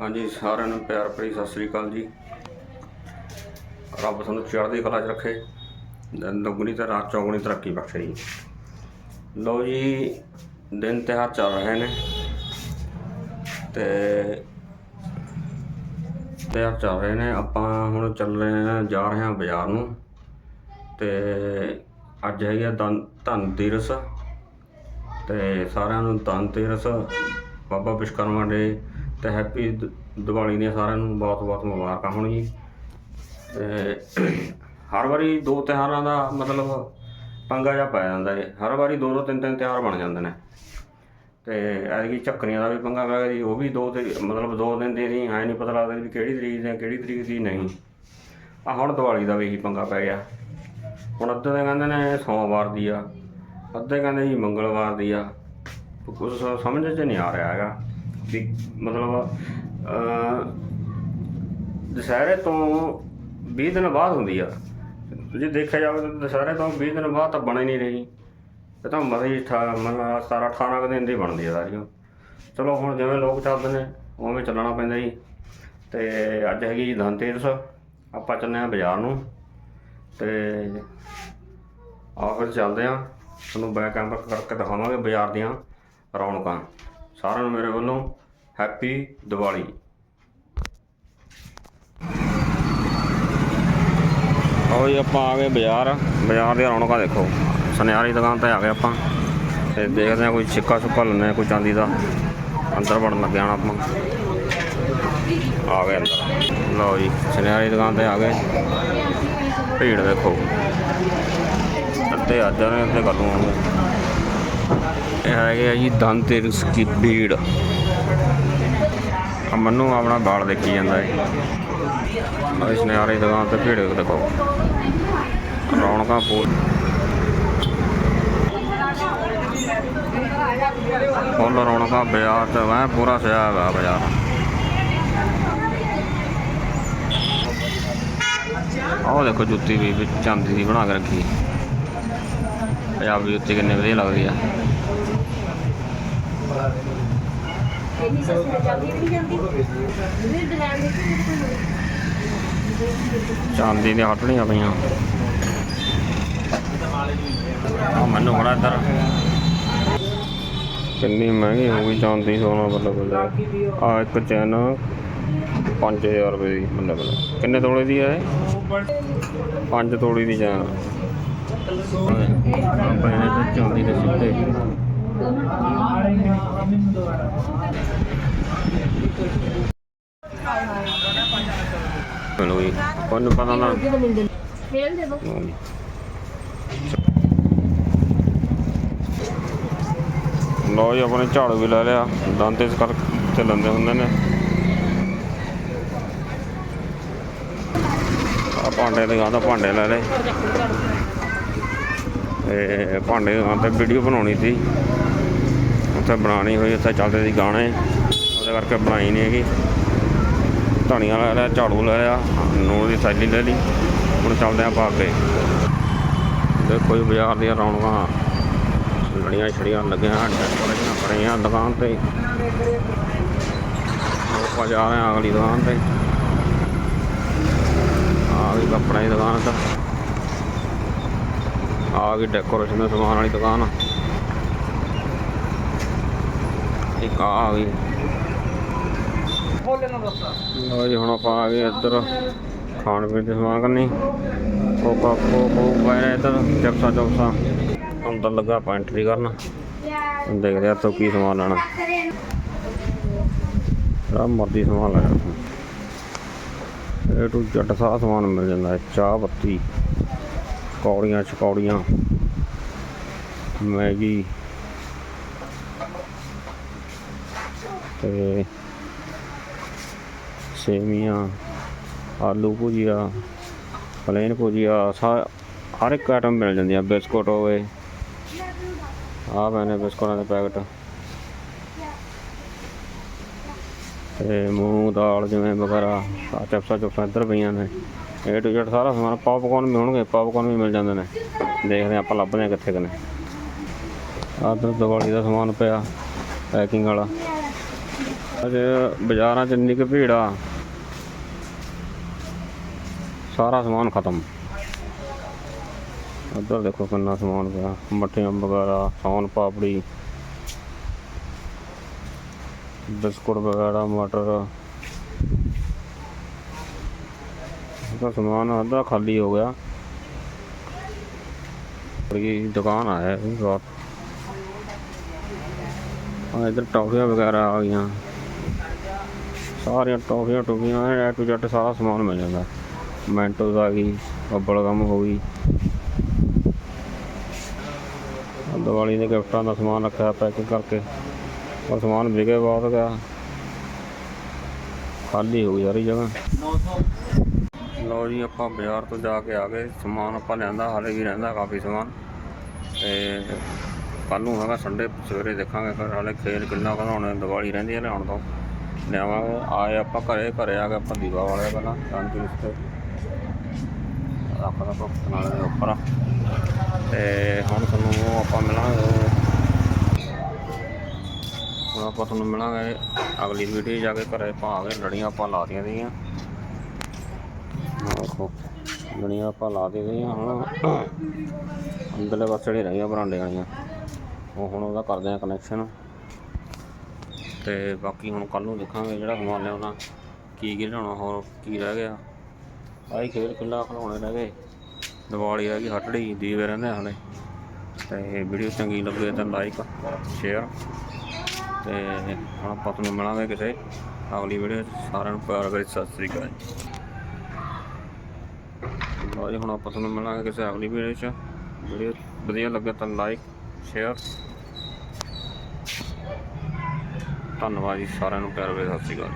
ਹਾਂਜੀ, ਸਾਰਿਆਂ ਨੂੰ ਪਿਆਰ ਭਰੀ ਸਤਿ ਸ੍ਰੀ ਅਕਾਲ ਜੀ। ਰੱਬ ਤੁਹਾਨੂੰ ਚੜ੍ਹਦੀ ਕਲਾ 'ਚ ਰੱਖੇ ਦੁੱਗਣੀ ਤੇ ਰਾਤ ਚੌਗਣੀ ਤਰੱਕੀ ਬਖਸ਼ੇ ਜੀ। ਲਓ ਜੀ, ਦਿਨ ਤਿਉਹਾਰ ਚੱਲ ਰਹੇ ਨੇ। ਤੇ ਤਿਉਹਾਰ ਚੱਲ ਰਹੇ ਨੇ। ਆਪਾਂ ਹੁਣ ਚੱਲ ਰਹੇ ਹਾਂ, ਜਾ ਰਹੇ ਹਾਂ ਬਾਜ਼ਾਰ ਨੂੰ। ਤੇ ਅੱਜ ਹੈਗੀ ਆ ਧਨ ਧਨ ਦਿਰਸ ਤੇ ਸਾਰਿਆਂ ਨੂੰ ਧਨ ਤੇਰਸ ਬਾਬਾ ਵਿਸ਼ਕਰਮਾ ਡੇ ਤੇ ਹੈਪੀ ਦ- ਦੀਵਾਲੀ ਦੀਆਂ ਸਾਰਿਆਂ ਨੂੰ ਬਹੁਤ ਬਹੁਤ ਮੁਬਾਰਕਾਂ ਹੋਣ ਜੀ ਤੇ ਹਰ ਵਾਰੀ ਦੋ ਤਿਉਹਾਰਾਂ ਦਾ ਮਤਲਬ ਪੰਗਾ ਜਿਹਾ ਪੈ ਜਾਂਦਾ ਜੀ। ਹਰ ਵਾਰੀ ਦੋ ਦੋ ਤਿੰਨ ਤਿੰਨ ਤਿਉਹਾਰ ਬਣ ਜਾਂਦੇ ਨੇ। ਤੇ ਐਤਕੀ ਝੱਕਰੀਆਂ ਦਾ ਵੀ ਪੰਗਾ ਪੈ ਗਿਆ ਜੀ। ਉਹ ਵੀ ਦੋ ਤੇ ਮਤਲਬ ਦੋ ਦਿਨ ਦੀ ਨਹੀਂ, ਐ ਨਹੀਂ ਪਤਾ ਲੱਗਦਾ ਵੀ ਕਿਹੜੀ ਤਰੀਕ ਦੀ ਕਿਹੜੀ ਤਰੀਕ ਦੀ ਨਹੀਂ। ਆ ਹੁਣ ਦੀਵਾਲੀ ਦਾ ਵੀ ਇਹੀ ਪੰਗਾ ਪੈ ਗਿਆ। ਹੁਣ ਅੱਧੇ ਤਾਂ ਕਹਿੰਦੇ ਨੇ ਸੋਮਵਾਰ ਦੀ ਆ। ਅੱਧੇ ਕਹਿੰਦੇ ਜੀ ਮੰਗਲਵਾਰ ਦੀ ਆ। ਕੁਝ ਸਮਝ 'ਚ ਨਹੀਂ ਆ ਰਿਹਾ ਹੈਗਾ ਵੀ ਮਤਲਬ ਦੁਸਹਿਰੇ ਤੋਂ 20 ਦਿਨ ਬਾਅਦ ਹੁੰਦੀ ਆ। ਜੇ ਦੇਖਿਆ ਜਾਵੇ ਤਾਂ ਦੁਸਹਿਰੇ ਤੋਂ 20 ਦਿਨ ਬਾਅਦ ਤਾਂ ਬਣੇ ਹੀ ਨਹੀਂ ਰਹੀ ਇਹ ਤਾਂ ਮਰੀ ਮਤਲਬ 17 18 ਕੁ ਦਿਨ ਦੀ ਬਣਦੀ ਆ ਸਾਰੀਆਂ ਚਲੋ ਹੁਣ ਜਿਵੇਂ ਲੋਕ ਚੱਲਦੇ ਨੇ, ਉਵੇਂ ਚੱਲਣਾ ਪੈਂਦਾ ਜੀ। ਤੇ ਅੱਜ ਹੈਗੀ ਜੀ ਧਨਤੇਰਸ। ਆਪਾਂ ਚੱਲੇ ਆ ਬਾਜ਼ਾਰ ਨੂੰ। ਤੇ ਆਹ ਚੱਲਦੇ ਆ ਤੁਹਾਨੂੰ ਬੈਕ ਕੈਮਰਾ ਕਰਕੇ ਦਿਖਾਵਾਂਗੇ ਬਾਜ਼ਾਰ ਦੀਆਂ ਰੌਣਕਾਂ। ਸਾਰਿਆਂ ਨੂੰ ਮੇਰੇ ਵੱਲੋਂ ਹੈਪੀ ਦੀਵਾਲੀ ਆਓ ਜੀ, ਆਪਾਂ ਆ ਗਏ ਬਾਜ਼ਾਰ। ਬਾਜ਼ਾਰ ਦੀਆਂ ਰੌਣਕਾਂ ਦੇਖੋ। ਸੁਨਿਆਰੀ ਦੁਕਾਨ ਤੇ ਆ ਗਏ ਆਪਾਂ। ਤੇ ਦੇਖਦੇ ਆ ਕੋਈ ਸਿੱਕਾ ਸੁੱਕਾ ਲੈਂਦੇ ਆ ਕੋਈ ਚਾਂਦੀ ਦਾ। ਅੰਦਰ ਵੜਨ ਲੱਗਿਆ ਹੁਣ ਆਪਾਂ। ਆ ਗਏ ਅੰਦਰ। ਲਓ ਜੀ, ਸੁਨਿਆਰੀ ਦੁਕਾਨ ਤੇ ਆ ਗਏ। ਭੀੜ ਦੇਖੋ। ਅੱਧੇ ਅੱਜ ਨੇ ਅੱਧੇ ਕੱਲ ਨੂੰ ਆਉਣਗੇ ਇਹ ਹੈਗੇ ਆ ਜੀ ਧਨਤੇਰਸ ਕੀ ਭੀੜ ਮੈਨੂੰ ਆਪਣਾ ਬਾਲ ਦੇਖੀ ਜਾਂਦਾ ਹੈ। ਇਸ ਸੁਨਿਆਰੀ ਦੁਕਾਨ ਤੇ ਭੀੜ ਦੇਖੋ ਰੌਣਕਾਂ ਪੂਰ ਫੁੱਲ ਰੌਣਕਾਂ, ਬਾਜ਼ਾਰ ਤੇ ਮੈਂ ਪੂਰਾ ਸਜਾ ਹੋਇਆ ਬਾਜ਼ਾਰ। ਆਹ ਦੇਖੋ ਜੁੱਤੀ ਵੀ ਚਾਂਦੀ ਦੀ ਬਣਾ ਕੇ ਰੱਖੀ। ਪੰਜਾਬੀ ਜੁੱਤੀ ਕਿੰਨੇ ਵਧੀਆ ਲੱਗਦੀ ਆ। ਸਸਤੀ ਵੀ ਨਹੀਂ ਜਾਂਦੀ। ਨਹੀਂ ਡਿਜ਼ਾਈਨ ਦੇਖੀ ਚਾਂਦੀ ਦੀਆਂ ਹਟਣੀਆਂ ਪਈਆਂ। ਆ ਮੈਨੂੰ ਬੜਾ ਇੱਧਰ ਕਿੰਨੀ ਮਹਿੰਗੀ ਹੋ ਗਈ ਚਾਂਦੀ ਸੋਨਾ ਬੱਲੇ ਬੱਲੇ। ਆ ਇੱਕ ਚੈਨ 5000 ਰੁਪਏ ਦੀ ਬੱਲੇ ਬੱਲੇ। ਕਿੰਨੇ ਤੋਲੇ ਦੀ ਹੈ ਇਹ? 5 ਤੋਲੇ ਦੀ ਚੈਨ। ਆਪਾਂ ਇਹਨੇ ਤੇ ਚਾਂਦੀ ਦੇ ਸਿੱਟੇ ਚਲੋ ਜੀ ਕੋਈ ਪਤਾ ਨਾ ਖੇਲ ਦੇ ਦੋ ਲੋ ਜੀ ਆਪਣੇ ਝਾੜੂ ਵੀ ਲੈ ਲਿਆ। ਦੰਦ ਇਸ ਕਰ ਤੇ ਲੰਦੇ ਹੁੰਦੇ ਨੇ। ਆ ਭਾਂਡੇ ਦੇ ਗਾਂ ਤਾਂ ਭਾਂਡੇ ਲੈ ਲਏ। ਤੇ ਭਾਂਡੇ ਦੀ ਦੁਕਾਨ ਤੇ ਵੀਡੀਓ ਬਣਾਉਣੀ ਸੀ। ਉੱਥੇ ਬਣਾਣੀ ਹੋਈ, ਉੱਥੇ ਚੱਲਦੇ ਸੀ ਗਾਣੇ। ਉਹਦੇ ਕਰਕੇ ਬਣਾਈ ਨਹੀਂ ਹੈਗੀ। ਧਨੀਆ ਲੈ ਲਿਆ, ਝਾੜੂ ਲੈ ਲਿਆ, ਨੂਣ ਦੀ ਥੈਲੀ ਲੈ ਲਈ। ਹੁਣ ਚੱਲਦੇ ਆ ਪਾ ਕੇ ਦੇਖੋ ਜੀ, ਬਾਜ਼ਾਰ ਦੀਆਂ ਰੌਣਕਾਂ। ਲੜੀਆਂ ਛੜੀਆਂ ਲੱਗੀਆਂ ਡੈਕੋਰੇਸ਼ਨਾਂ ਬਣੀਆਂ ਦੁਕਾਨ ਤੇ। ਆਪਾਂ ਜਾ ਰਹੇ ਹਾਂ ਅਗਲੀ ਦੁਕਾਨ ਤੇ। ਆ ਗਈ ਕੱਪੜੇ ਦੀ ਦੁਕਾਨ ਤਾਂ। ਆ ਗਈ ਡੈਕੋਰੇਸ਼ਨ ਦੇ ਸਮਾਨ ਵਾਲੀ ਦੁਕਾਨ। ਇੱਕ ਆ ਗਈ। ਲਓ ਜੀ ਹੁਣ ਆਪਾਂ ਆ ਗਏ ਇੱਧਰ ਖਾਣ ਪੀਣ ਦੇ ਸਮਾਨ ਕਰਨੀ। ਕੋਕਾ ਕੋਕੋ ਵਗੈਰਾ ਇੱਧਰ ਚਪਸਾ ਚਪਸਾ। ਅੰਦਰ ਲੱਗਾ ਆਪਾਂ ਐਂਟਰੀ ਕਰਨ। ਦੇਖਦੇ ਆ ਤੋਂ ਕੀ ਸਮਾਨ ਲੈਣਾ। ਜਿਹੜਾ ਮਰਜ਼ੀ ਸਮਾਨ ਲੈ ਲਓ ਇਹ ਟੂ ਜੱਟ ਸਾਰਾ ਸਮਾਨ ਮਿਲ ਜਾਂਦਾ ਹੈ। ਚਾਹ ਪੱਤੀ। ਪਕੌੜੀਆਂ ਚਕੌੜੀਆਂ। ਮੈਗੀ। ਤੇ ਸੇਮੀਆਂ ਆਲੂ ਭੁਜੀਆ, ਪਲੇਨ ਭੁਜੀਆ, ਸਾ, ਹਰ ਇੱਕ ਆਈਟਮ ਮਿਲ ਜਾਂਦੀ ਆ, ਬਿਸਕੁਟ ਹੋਵੇ। ਆ ਮੈਨੇ ਬਿਸਕੁਟਾਂ ਦੇ ਪੈਕਟ। ਤੇ ਮੂੰਗ, ਦਾਲ ਜਿਵੇਂ ਵਗੈਰਾ ਆ ਚਪਸਾ ਚਪਸਾ ਇੱਧਰ ਪਈਆਂ ਨੇ। ਏ ਟੂ ਜ਼ੈਡ ਸਾਰਾ ਸਮਾਨ ਪੌਪਕੌਰਨ ਵੀ ਹੋਣਗੇ ਪੌਪਕੌਰਨ ਵੀ ਮਿਲ ਜਾਂਦੇ ਨੇ। ਦੇਖਦੇ ਹਾਂ ਆਪਾਂ ਲੱਭਦੇ ਹਾਂ ਕਿੱਥੇ ਕਨੇ ਆਦਰ ਦੀਵਾਲੀ ਦਾ ਸਮਾਨ ਪਿਆ ਪੈਕਿੰਗ ਵਾਲਾ। ਅੱਜ ਬਾਜ਼ਾਰਾਂ 'ਚ ਇੰਨੀ ਕੁ ਭੀੜ ਆ। ਸਾਰਾ ਸਮਾਨ ਖਤਮ। ਉੱਧਰ ਦੇਖੋ ਕਿੰਨਾ ਸਮਾਨ ਪਿਆ। ਮੱਠੀਆਂ ਵਗੈਰਾ ਸੌਨ ਪਾਪੜੀ ਬਿਸਕੁਟ ਵਗੈਰਾ, ਮਟਰ। ਉਹਦਾ ਸਮਾਨ ਅੱਧਾ ਖਾਲੀ ਹੋ ਗਿਆ। ਬੜੀ ਦੁਕਾਨ ਆਇਆ ਹੈ ਇਹ ਬਹੁਤ। ਆ ਇਧਰ ਟੌਫੀਆਂ ਵਗੈਰਾ ਆ ਗਈਆਂ। ਸਾਰੀਆਂ ਟੌਫੀਆਂ ਟੁਫੀਆਂ ਐ ਟੂ ਜੱਟ ਸਾਰਾ ਸਮਾਨ ਮਿਲ ਜਾਂਦਾ। ਮੈਂਟੋਸ ਆ ਗਈ ਬੱਬਲ ਗਮ ਹੋ ਗਈ। ਦਿਵਾਲੀ ਦੇ ਗਿਫਟਾਂ ਦਾ ਸਮਾਨ ਰੱਖਿਆ ਪੈਕਿੰਗ ਕਰਕੇ। ਪਰ ਸਮਾਨ ਵਿਕੇ ਬਹੁਤ ਗਿਆ। ਖਾਲੀ ਹੋ ਗਈ ਸਾਰੀ ਜਗ੍ਹਾ। ਲਓ ਜੀ, ਆਪਾਂ ਬਾਜ਼ਾਰ ਤੋਂ ਜਾ ਕੇ ਆ ਗਏ। ਸਮਾਨ ਆਪਾਂ ਲਿਆਂਦਾ, ਹਾਲੇ ਵੀ ਰਹਿੰਦਾ ਕਾਫੀ ਸਮਾਨ। ਤੇ ਕੱਲ ਨੂੰ ਹੈਗਾ ਸੰਡੇ ਸਵੇਰੇ ਦੇਖਾਂਗੇ ਫਿਰ। ਹਾਲੇ ਖੇਲ ਕਿੰਨਾ ਹੁਣ ਦੀਵਾਲੀ ਰਹਿੰਦੀ ਹੈ ਲਿਆਉਣ ਤੋਂ। ਲਿਆਵਾਂਗੇ। ਆਏ ਆਪਾਂ ਘਰੇ ਘਰੇ ਆ ਕੇ ਆਪਾਂ ਦੀਵਾ ਵਾਲੇ ਪਹਿਲਾਂ ਸ਼ਾਂਤੀ ਤੇ ਆਪਾਂ ਦਾ ਨਾਲੇ ਦੇ ਉੱਪਰ। ਤੇ ਹੁਣ ਤੁਹਾਨੂੰ ਆਪਾਂ ਮਿਲਾਂਗੇ। ਹੁਣ ਆਪਾਂ ਤੁਹਾਨੂੰ ਮਿਲਾਂਗੇ। ਅਗਲੀ ਵੀਡੀਓ 'ਚ ਜਾ ਕੇ ਘਰੇ ਆਪਾਂ ਆ ਲੜੀਆਂ ਆਪਾਂ ਲਾਤੀਆਂ ਸੀਗੀਆਂ ਆਹ ਦੇਖੋ ਲੜੀਆਂ ਆਪਾਂ ਲਾ ਦੇ ਗਈਆਂ ਹੁਣ। ਅੰਦਰਲੇ ਪਾਸੇ ਜਿਹੜੀ ਰਹੀਆਂ ਬਰਾਂਡੇ ਵਾਲੀਆਂ, ਉਹ ਹੁਣ ਉਹਦਾ ਕਰਦੇ ਆ ਕਨੈਕਸ਼ਨ ਤੇ ਬਾਕੀ ਹੁਣ ਕੱਲ ਨੂੰ ਦੇਖਾਂਗੇ ਜਿਹੜਾ ਸਮਾਨ ਲਿਆਉਣਾ, ਕੀ ਕੀ ਲਿਆਉਣਾ, ਹੋਰ ਕੀ ਰਹਿ ਗਿਆ। ਆਹੀ ਖੇਡ ਖੁੱਲਾ ਖਿਡੌਣੇ ਰਹਿ ਗਏ। ਦੀਵਾਲੀ ਰਹਿ ਗਈ ਹਟੜੀ ਦੀਵੇ ਰਹਿੰਦੇ ਆ ਹਲੇ। ਤੇ ਵੀਡੀਓ ਚੰਗੀ ਲੱਗੇ ਤਾਂ ਲਾਈਕ ਸ਼ੇਅਰ ਤੇ ਹੁਣ ਆਪਾਂ ਤੁਹਾਨੂੰ ਮਿਲਾਂਗੇ ਕਿਸੇ ਅਗਲੀ ਵੀਡੀਓ 'ਚ। ਸਾਰਿਆਂ ਨੂੰ ਪਿਆਰ ਕਰੀ ਸਤਿ ਸ੍ਰੀ ਅਕਾਲ ਜੀ। ਹੁਣ ਆਪਾਂ ਤੁਹਾਨੂੰ ਮਿਲਾਂਗੇ ਕਿਸੇ ਅਗਲੀ ਵੀਡੀਓ 'ਚ। ਵੀਡੀਓ ਵਧੀਆ ਲੱਗੇ ਤਾਂ ਲਾਈਕ, ਸ਼ੇਅਰ। ਧੰਨਵਾਦ ਜੀ, ਸਾਰਿਆਂ ਨੂੰ ਪਿਆਰ ਭਰੀ ਸਤਿ ਸ੍ਰੀ ਅਕਾਲ